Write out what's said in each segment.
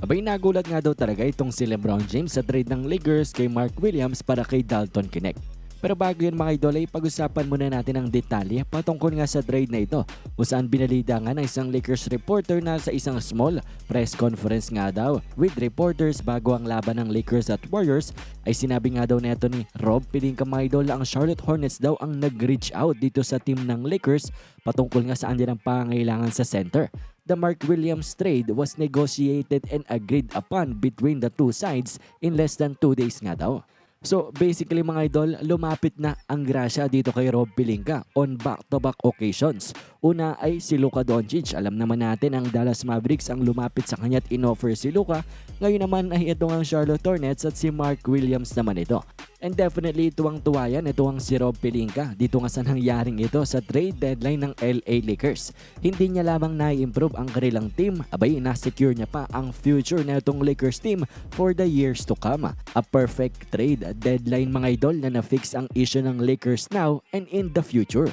Abay nagulat nga daw talaga itong si Lebron James sa trade ng Lakers kay Mark Williams para kay Dalton Connect. Pero bago yun mga idol ay pag-usapan muna natin ang detalye patungkol nga sa trade na ito kung saan binalita nga ng isang Lakers reporter na sa isang small press conference nga daw with reporters bago ang laban ng Lakers at Warriors ay sinabi nga daw neto ni Rob Pilinka mga idol ang Charlotte Hornets daw ang nag-reach out dito sa team ng Lakers patungkol nga sa kanilang pangangailangan sa center. The Mark Williams trade was negotiated and agreed upon between the two sides in less than 2 days nga daw. So basically mga idol, lumapit na ang grasya dito kay Rob Pelinka on back-to-back occasions. Una ay si Luka Doncic. Alam naman natin ang Dallas Mavericks ang lumapit sa kanya at inoffer si Luka. Ngayon naman ay ito ang Charlotte Hornets at si Mark Williams naman ito. And definitely tuwang tuwa yan, ito ang si Rob Pelinka. Dito nga sa nangyaring ito sa trade deadline ng LA Lakers. Hindi niya lamang na-improve ang kanilang team, abay na-secure niya pa ang future na itong Lakers team for the years to come. A perfect trade deadline mga idol na na-fix ang issue ng Lakers now and in the future.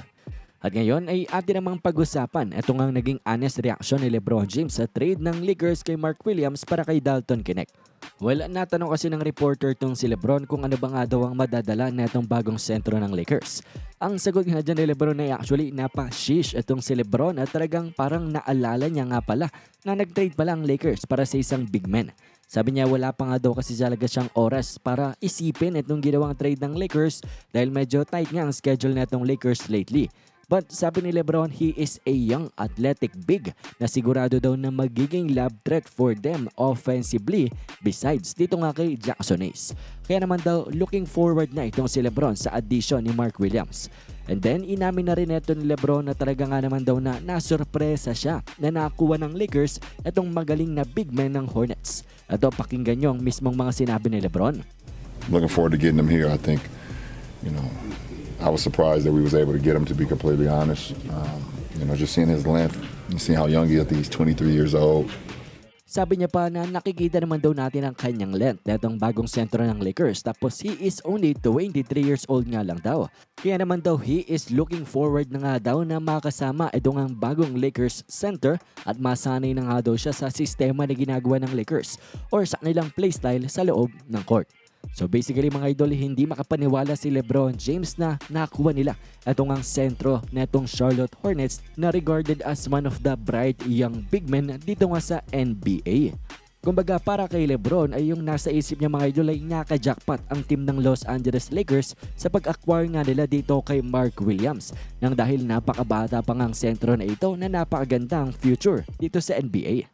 At ngayon ay atin namang pag-usapan ito nga ang naging honest reaction ni Lebron James sa trade ng Lakers kay Mark Williams para kay Dalton Connect. Well, natanong kasi ng reporter tong si Lebron kung ano ba nga daw ang madadala na itong bagong sentro ng Lakers. Ang sagot nga dyan ni Lebron ay actually napashish itong si Lebron at talagang parang naalala niya nga pala na nag-trade pala ang Lakers para sa isang big man. Sabi niya wala pa nga daw kasi talaga siyang oras para isipin itong ginawang trade ng Lakers dahil medyo tight nga ang schedule na itong Lakers lately. But sabi ni Lebron, he is a young athletic big na sigurado daw na magiging lab threat for them offensively besides dito nga kay Jackson Ace. Kaya naman daw looking forward na itong si Lebron sa addition ni Mark Williams. And then inamin na rin ito ni Lebron na talaga nga naman daw na nasurpresa siya na nakuha ng Lakers itong magaling na big man ng Hornets. Ito pakinggan nyo ang mismong mga sinabi ni Lebron. looking forward to getting him here. I think, you know, I was surprised that we was able to get him. To be completely honest, um, you know, just seeing his length, and seeing how young he is. I think he's 23 years old. Sabi niya pa na nakikita naman daw natin ang kanyang length na itong bagong sentro ng Lakers tapos he is only 23 years old nga lang daw. Kaya naman daw he is looking forward na nga daw na makasama itong ang bagong Lakers center at masanay na nga daw siya sa sistema na ginagawa ng Lakers or sa kanilang playstyle sa loob ng court. So basically mga idol, hindi makapaniwala si Lebron James na nakuha nila itong ang sentro na itong Charlotte Hornets na regarded as one of the bright young big men dito nga sa NBA. Kumbaga para kay Lebron ay yung nasa isip niya mga idol ay naka-jackpot ang team ng Los Angeles Lakers sa pag-acquire nga nila dito kay Mark Williams nang dahil napakabata pa nga ang sentro na ito na napakaganda ang future dito sa NBA.